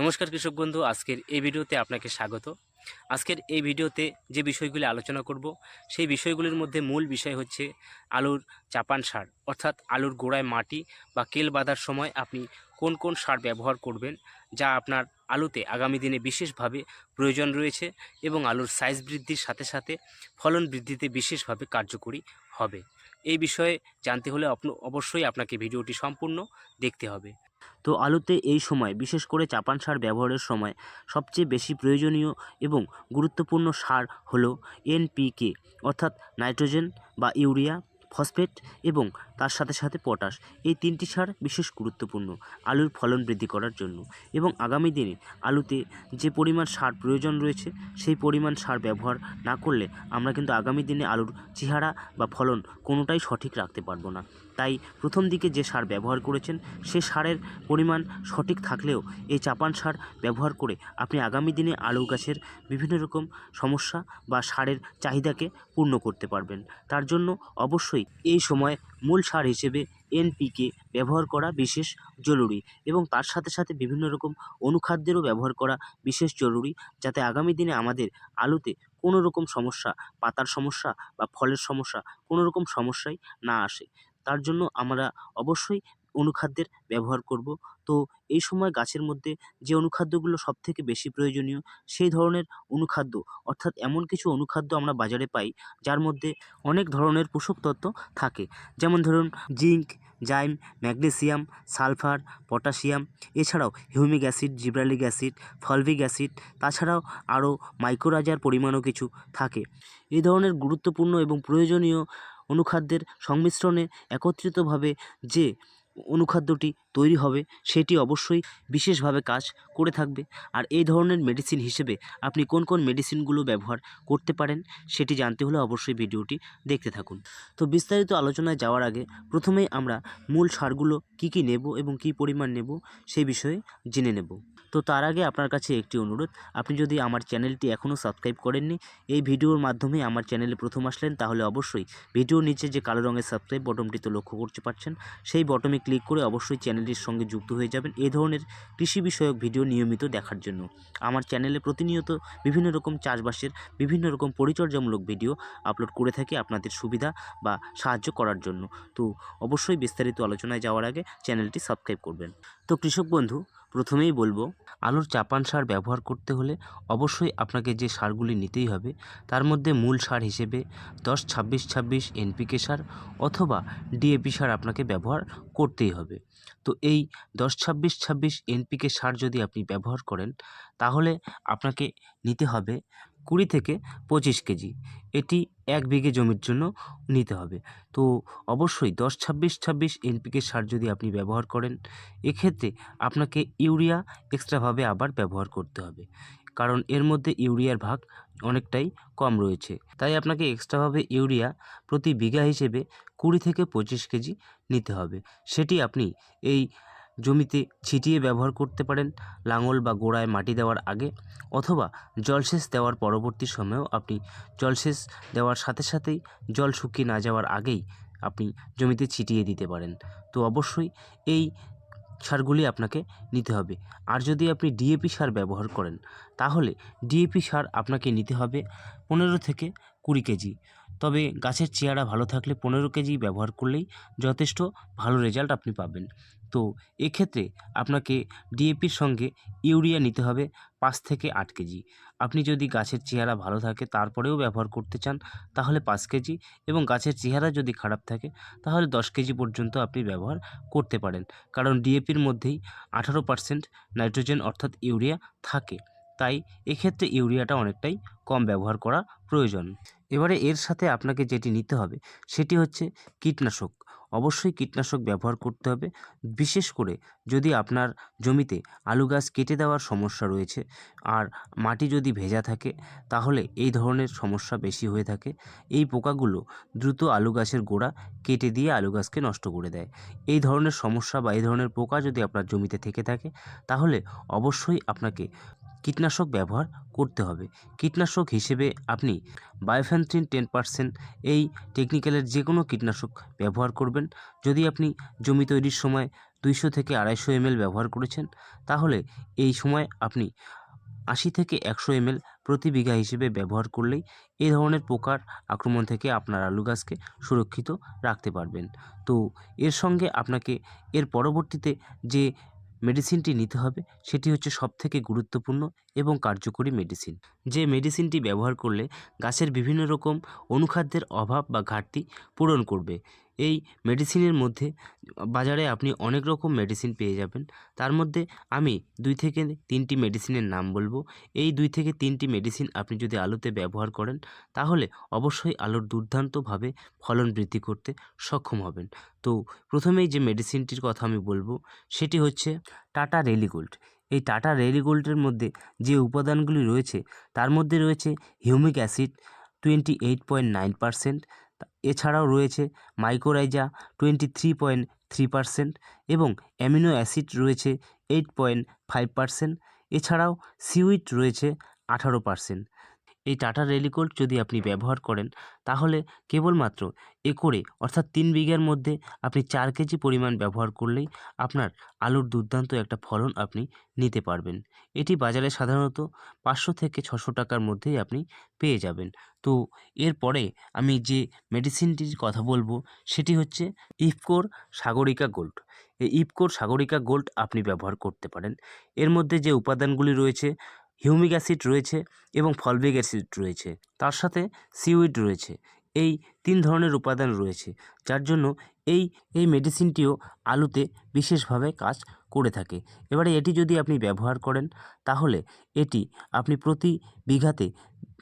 নমস্কার কৃষক বন্ধু, আজকের এই ভিডিওতে আপনাকে স্বাগত। আজকের এই ভিডিওতে যে বিষয়গুলি আলোচনা করব, সেই বিষয়গুলির মধ্যে মূল বিষয় হচ্ছে আলুর চাপান সার, অর্থাৎ আলুর গোড়ায় মাটি বা কেল বাঁধার সময় আপনি কোন কোন সার ব্যবহার করবেন, যা আপনার আলুতে আগামী দিনে বিশেষভাবে প্রয়োজন রয়েছে এবং আলুর সাইজ বৃদ্ধির সাথে সাথে ফলন বৃদ্ধিতে বিশেষভাবে কার্যকরী হবে। এই বিষয়ে জানতে হলে অবশ্যই আপনাকে ভিডিওটি সম্পূর্ণ দেখতে হবে। তো আলুতে এই সময়, বিশেষ করে চাপান সার ব্যবহারের সময়, সবচেয়ে বেশি প্রয়োজনীয় এবং গুরুত্বপূর্ণ সার হলো এনপিকে অর্থাৎ নাইট্রোজেন বা ইউরিয়া, ফসফেট এবং তার সাথে সাথে পটাশ। এই তিনটি সার বিশেষ গুরুত্বপূর্ণ আলুর ফলন বৃদ্ধি করার জন্য। এবং আগামী দিনে আলুতে যে পরিমাণ সার প্রয়োজন রয়েছে, সেই পরিমাণ সার ব্যবহার না করলে আমরা কিন্তু আগামী দিনে আলুর চেহারা বা ফলন কোনোটাই সঠিক রাখতে পারব না। তাই প্রথম দিকে যে সার ব্যবহার করেছেন, সে সারের পরিমাণ সঠিক থাকলেও এই চাপান সার ব্যবহার করে আপনি আগামী দিনে আলু গাছের বিভিন্ন রকম সমস্যা বা সারের চাহিদাকে পূর্ণ করতে পারবেন। তার জন্য অবশ্যই এই সময় মূল সার হিসেবে এনপিকে ব্যবহার করা বিশেষ জরুরি এবং তার সাথে সাথে বিভিন্ন রকম অনুখাদ্যেরও ব্যবহার করা বিশেষ জরুরি যাতে আগামী দিনে আমাদের আলুতে কোনো রকম সমস্যা, পাতার সমস্যা বা ফলের সমস্যা কোনো রকম সমস্যাই না আসে। তার জন্য আমরা অবশ্যই অনুখাদ্যের ব্যবহার করব। তো এই সময় গাছের মধ্যে যে অনুখাদ্যগুলো সবথেকে বেশি প্রয়োজনীয়, সেই ধরনের অনুখাদ্য, অর্থাৎ এমন কিছু অনুখাদ্য আমরা বাজারে পাই, যার মধ্যে অনেক ধরনের পোষক তত্ত্ব থাকে। যেমন ধরুন জিঙ্ক জাইম, ম্যাগনেসিয়াম, সালফার, পটাশিয়াম, এছাড়াও humic acid, gibberellic acid, fulvic acid, তাছাড়াও আরও মাইক্রোরাজার পরিমাণও কিছু থাকে। এই ধরনের গুরুত্বপূর্ণ এবং প্রয়োজনীয় অনুখাদ্যের সংমিশ্রণে একত্রিতভাবে যে অনুখাদ্যটি তৈরি হবে, সেটি অবশ্যই বিশেষভাবে কাজ করে থাকবে। আর এই ধরনের মেডিসিন হিসেবে আপনি কোন কোন মেডিসিনগুলো ব্যবহার করতে পারেন, সেটি জানতে হলে অবশ্যই ভিডিওটি দেখতে থাকুন। তো বিস্তারিত আলোচনায় যাওয়ার আগে প্রথমেই আমরা মূল সারগুলো কি কি নেব এবং কি পরিমাণ নেব, সেই বিষয়ে জেনে নেব। তো তার আগে আপনার কাছে একটি অনুরোধ, আপনি যদি আমার চ্যানেলটি এখনও সাবস্ক্রাইব করেননি, এই ভিডিওর মাধ্যমে আমার চ্যানেলে প্রথম আসলেন, তাহলে অবশ্যই ভিডিওর নিচে যে কালো রঙের সাবস্ক্রাইব বটনটিতে লক্ষ্য করতে পারছেন, সেই বটমে করে অবশ্যই চ্যানেলটির সঙ্গে যুক্ত হয়ে যাবেন এ ধরনের কৃষি বিষয়ক ভিডিও নিয়মিত দেখার জন্য। আমার চ্যানেলে প্রতিনিয়ত বিভিন্ন রকম চাষবাসের বিভিন্ন রকম পরিচর্যামূলক ভিডিও আপলোড করে থাকি আপনাদের সুবিধা বা সাহায্য করার জন্য। তো অবশ্যই বিস্তারিত আলোচনায় যাওয়ার আগে চ্যানেলটি সাবস্ক্রাইব করবেন। তো কৃষক বন্ধু, প্রথমেই বলব, আলুর চাপান সার ব্যবহার করতে হলে অবশ্যই আপনাকে যে সারগুলি নিতেই হবে, তার মধ্যে মূল সার হিসেবে দশ ছাব্বিশ ছাব্বিশ এনপিকে সার অথবা ডিএপি সার আপনাকে ব্যবহার করতেই হবে। তো এই দশ ছাব্বিশ ছাব্বিশ এনপিকে সার যদি আপনি ব্যবহার করেন, তাহলে আপনাকে নিতে হবে কুড়ি থেকে পঁচিশ কেজি। এটি এক বিঘে জমির জন্য নিতে হবে। তো অবশ্যই দশ ছাব্বিশ ছাব্বিশ এনপিকে সার যদি আপনি ব্যবহার করেন, এক্ষেত্রে আপনাকে ইউরিয়া এক্সট্রাভাবে আবার ব্যবহার করতে হবে। কারণ এর মধ্যে ইউরিয়ার ভাগ অনেকটাই কম রয়েছে। তাই আপনাকে এক্সট্রাভাবে ইউরিয়া প্রতি বিঘা হিসেবে কুড়ি থেকে পঁচিশ কেজি নিতে হবে। সেটি আপনি এই জমিতে ছিটিয়ে ব্যবহার করতে পারেন, লাঙল বা গোড়ায় মাটি দেওয়ার আগে অথবা জলসেচ দেওয়ার পরবর্তী সময়েও আপনি জলসেচ দেওয়ার সাথে সাথেই জল শুকিয়ে না যাওয়ার আগেই আপনি জমিতে ছিটিয়ে দিতে পারেন। তো অবশ্যই এই সারগুলি আপনাকে নিতে হবে। আর যদি আপনি ডিএপি সার ব্যবহার করেন, তাহলে ডিএপি সার আপনাকে নিতে হবে পনেরো থেকে কুড়ি কেজি। তবে গাছের চেহারা ভালো থাকলে পনেরো কেজি ব্যবহার করলেই যথেষ্ট ভালো রেজাল্ট আপনি পাবেন। তো এক্ষেত্রে আপনাকে ডিএপির সঙ্গে ইউরিয়া নিতে হবে পাঁচ থেকে আট কেজি। আপনি যদি গাছের চেহারা ভালো থাকে তারপরেও ব্যবহার করতে চান, তাহলে পাঁচ কেজি এবং গাছের চেহারা যদি খারাপ থাকে, তাহলে দশ কেজি পর্যন্ত আপনি ব্যবহার করতে পারেন। কারণ ডিএপির মধ্যেই আঠারো পার্সেন্ট নাইট্রোজেন অর্থাৎ ইউরিয়া থাকে। তাই এক্ষেত্রে ইউরিয়াটা অনেকটাই কম ব্যবহার করা প্রয়োজন। এবারে এর সাথে আপনাকে যেটি নিতে হবে, সেটি হচ্ছে কীটনাশক। অবশ্যই কীটনাশক ব্যবহার করতে হবে। বিশেষ করে যদি আপনার জমিতে আলু গাছ কেটে দেওয়ার সমস্যা রয়েছে আর মাটি যদি ভেজা থাকে, তাহলে এই ধরনের সমস্যা বেশি হয়ে থাকে। এই পোকাগুলো দ্রুত আলু গাছের গোড়া কেটে দিয়ে আলু গাছকে নষ্ট করে দেয়। এই ধরনের সমস্যা বা এই ধরনের পোকা যদি আপনার জমিতে থেকে থাকে, তাহলে অবশ্যই আপনাকে কীটনাশক ব্যবহার করতে হবে। কীটনাশক হিসেবে আপনি বায়োফ্যান্থ্রিন টেন পার্সেন্ট এই টেকনিক্যালের যে কোনো কীটনাশক ব্যবহার করবেন। যদি আপনি জমি তৈরির সময় দুইশো থেকে আড়াইশো এমএল ব্যবহার করেছেন, তাহলে এই সময় আপনি আশি থেকে একশো এমএল প্রতি বিঘা হিসেবে ব্যবহার করলেই এ ধরনের পোকার আক্রমণ থেকে আপনার আলু গাছকে সুরক্ষিত রাখতে পারবেন। তো এর সঙ্গে আপনাকে এর পরবর্তীতে যে মেডিসিনটি নিতে হবে, সেটি হচ্ছে সবথেকে গুরুত্বপূর্ণ এবং কার্যকরী মেডিসিন। যে মেডিসিনটি ব্যবহার করলে গাছের বিভিন্ন রকম অনুখাদ্যের অভাব বা ঘাটতি পূরণ করবে। এই মেডিসিনের মধ্যে বাজারে আপনি অনেক রকম মেডিসিন পেয়ে যাবেন। তার মধ্যে আমি দুই থেকে তিনটি মেডিসিনের নাম বলব। এই দুই থেকে তিনটি মেডিসিন আপনি যদি আলুতে ব্যবহার করেন, তাহলে অবশ্যই আলুর দুর্দান্তভাবে ফলন বৃদ্ধি করতে সক্ষম হবেন। তো প্রথমেই যে মেডিসিনটির কথা আমি বলব, সেটি হচ্ছে টাটা রেলিগোল্ড এই টাটা রেলিগোল্ডের মধ্যে যে উপাদানগুলি রয়েছে, তার মধ্যে রয়েছে humic acid twenty eight point nine percent এছাড়াও রয়েছে mycorrhiza twenty three point three percent এবং অ্যামিনো অ্যাসিড রয়েছে এইট পয়েন্ট ফাইভ পারসেন্ট এছাড়াও সিউইট রয়েছে আঠারো পারসেন্ট এই টাটা রেলিকোল্ড যদি আপনি ব্যবহার করেন, তাহলে কেবলমাত্র একরে, অর্থাৎ তিন বিঘার মধ্যে আপনি চার কেজি পরিমাণ ব্যবহার করলেই আপনার আলুর দুর্দান্ত একটা ফলন আপনি নিতে পারবেন। এটি বাজারে সাধারণত পাঁচশো থেকে ছশো টাকার মধ্যেই আপনি পেয়ে যাবেন। তো এরপরে আমি যে মেডিসিনটির কথা বলব, সেটি হচ্ছে ইফকোর সাগরিকা গোল্ড এই ইফকোর সাগরিকা গোল্ড আপনি ব্যবহার করতে পারেন। এর মধ্যে যে উপাদানগুলি রয়েছে হিউমিক অ্যাসিড রয়েছে এবং ফলবিক অ্যাসিড রয়েছে। তার সাথে সিউইড রয়েছে। এই তিন ধরনের উপাদান রয়েছে, যার জন্য এই এই মেডিসিনটিও আলুতে বিশেষভাবে কাজ করে থাকে। এবারে এটি যদি আপনি ব্যবহার করেন, তাহলে এটি আপনি প্রতি বিঘাতে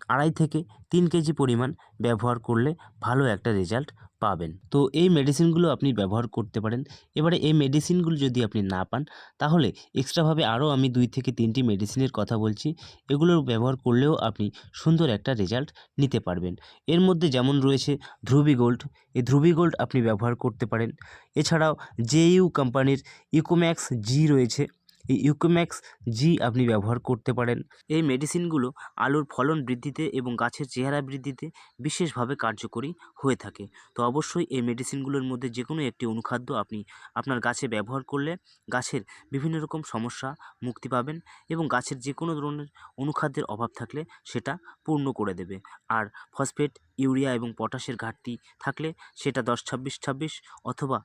আড়াই থেকে তিন কেজি পরিমাণ ব্যবহার করলে ভালো একটা রেজাল্ট পাবেন। তো এই মেডিসিনগুলো আপনি ব্যবহার করতে পারেন। এবারে এই মেডিসিনগুলো যদি আপনি না পান, তাহলে এক্সট্রাভাবে আরও আমি দুই থেকে তিনটি মেডিসিনের কথা বলছি। এগুলোর ব্যবহার করলেও আপনি সুন্দর একটা রেজাল্ট নিতে পারবেন। এর মধ্যে যেমন রয়েছে ধ্রুবি গোল্ড এই ধ্রুবি গোল্ড আপনি ব্যবহার করতে পারেন। এছাড়াও জেইউ কোম্পানির ইকোম্যাক্স জি রয়েছে। এই ইউকোম্যাক্স জি আপনি ব্যবহার করতে পারেন। এই মেডিসিনগুলো আলুর ফলন বৃদ্ধিতে এবং গাছের চেহারা বৃদ্ধিতে বিশেষভাবে কার্যকরী হয়ে থাকে। তো অবশ্যই এই মেডিসিনগুলোর মধ্যে যে কোনো একটি অনুখাদ্য আপনি আপনার গাছে ব্যবহার করলে গাছের বিভিন্ন রকম সমস্যা মুক্তি পাবেন এবং গাছের যে কোনো ধরনের অনুখাদ্যের অভাব থাকলে সেটা পূর্ণ করে দেবে। আর ফসফেট, ইউরিয়া এবং পটাশের ঘাটতি থাকলে সেটা দশ ছাব্বিশ ছাব্বিশ অথবা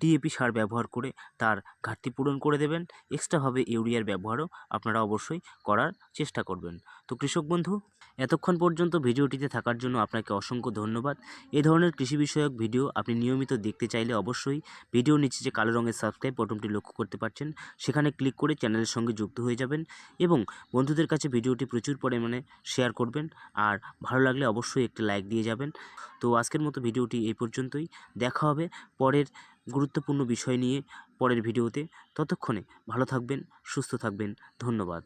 ডিএপি সার ব্যবহার করে তার ঘাটতি পূরণ করে দেবেন। এক্সট্রাভাবে ইউরিয়ার ব্যবহারও আপনারা অবশ্যই করার চেষ্টা করবেন। তো কৃষক বন্ধু, এতক্ষণ পর্যন্ত ভিডিওটিতে থাকার জন্য আপনাকে অসংখ্য ধন্যবাদ। এ ধরনের কৃষি বিষয়ক ভিডিও আপনি নিয়মিত দেখতে চাইলে অবশ্যই ভিডিওর নিচে যে কালো রঙের সাবস্ক্রাইব বটনটি লক্ষ্য করতে পারছেন, সেখানে ক্লিক করে চ্যানেলের সঙ্গে যুক্ত হয়ে যাবেন এবং বন্ধুদের কাছে ভিডিওটি প্রচুর পরিমাণে শেয়ার করবেন আর ভালো লাগলে অবশ্যই একটি লাইক দিয়ে যাবেন। তো আজকের মতো ভিডিওটি এই পর্যন্তই। দেখা হবে পরের গুরুত্বপূর্ণ বিষয় নিয়ে পরের ভিডিওতে। ততক্ষণে ভালো থাকবেন সুস্থ থাকবেন। ধন্যবাদ।